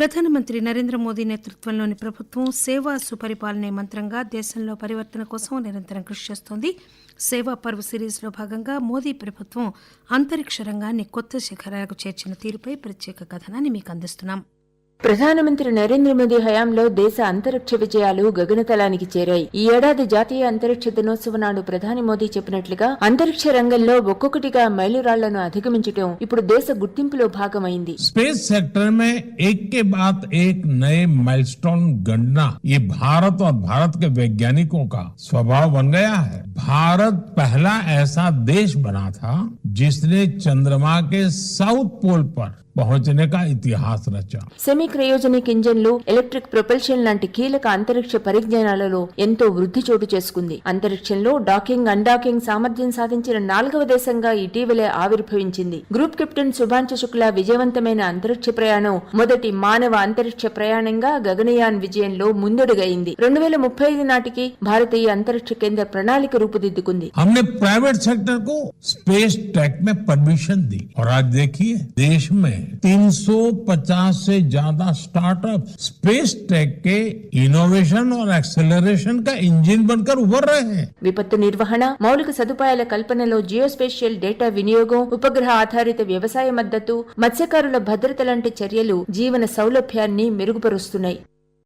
ప్రధానమంత్రి నరేంద్ర మోదీ నేతృత్వంలోని ప్రభుత్వం సేవా సుపరిపాలనే మంత్రంగా దేశంలో పరివర్తన కోసం నిరంతరం కృషి చేస్తోంది. సేవా పర్వ్ సిరీస్లో భాగంగా మోదీ ప్రభుత్వం అంతరిక్ష రంగాన్ని కొత్త శిఖరాలకు చేర్చిన తీరుపై ప్రత్యేక కథనాన్ని మీకు అందిస్తున్నాం. ప్రధానమంత్రి నరేంద్ర మోదీ హయాంలో దేశ అంతరిక్ష విజయాలు గగనతలానికి చేరాయి ఈ ఏడాది జాతీయ అంతరిక్ష దినోత్సవ నాడు ప్రధాని మోదీ చెప్పినట్లుగా అంతరిక్ష రంగంలో ఒక్కొక్కటిగా మైలురాళ్లను అధిగమించడం ఇప్పుడు దేశ గుర్తింపులో భాగమైంది स्पेस सेक्टर में एक के बाद एक नए माइलस्टोन गणना ये भारत और भारत के वैज्ञानिकों का स्वभाव बन गया है भारत पहला ऐसा देश बना था जिसने चंद्रमा के साउथ पोल पर पहुंचने का इतिहास रचा సెమీ క్రయోజనిక్ ఇంజన్లు ఎలక్ట్రిక్ ప్రొపల్షన్ లాంటి కీలక అంతరిక్ష పరిజ్ఞానాలలో ఎంతో వృద్ధి చోటు చేసుకుంది అంతరిక్షంలో డాకింగ్ అన్డాకింగ్ సామర్థ్యం సాధించిన నాలుగవ దేశంగా ఇటీవలే ఆవిర్భవించింది గ్రూప్ కెప్టెన్ శుభాంశు శుక్లా విజయవంతమైన అంతరిక్ష ప్రయాణం మొదటి మానవ అంతరిక్ష ప్రయాణంగా గగనయాన్ విజయంలో ముందడుగైంది రెండు వేల ముప్పై ఐదు నాటికి భారతీయ అంతరిక్ష కేంద్ర ప్రణాళిక రూపుదిద్దుకుంది हमने प्राइवेट सेक्टर को स्पेस टेक में परमिशन दी और आज देखिए देश में 350 से ज्यादा स्टार्टअप स्पेस टेक के इनोवेशन और एक्सेलरेशन का इंजन बनकर उभर रहे हैं విపత్తు నిర్వహణ మౌలిక సదుపాయాల కల్పనలో జియోస్పేషియల్ డేటా వినియోగం ఉపగ్రహ ఆధారిత వ్యవసాయ మద్దతు మత్స్యకారుల భద్రత లాంటి చర్యలు జీవన సౌలభ్యాన్ని మెరుగుపరుస్తున్నాయి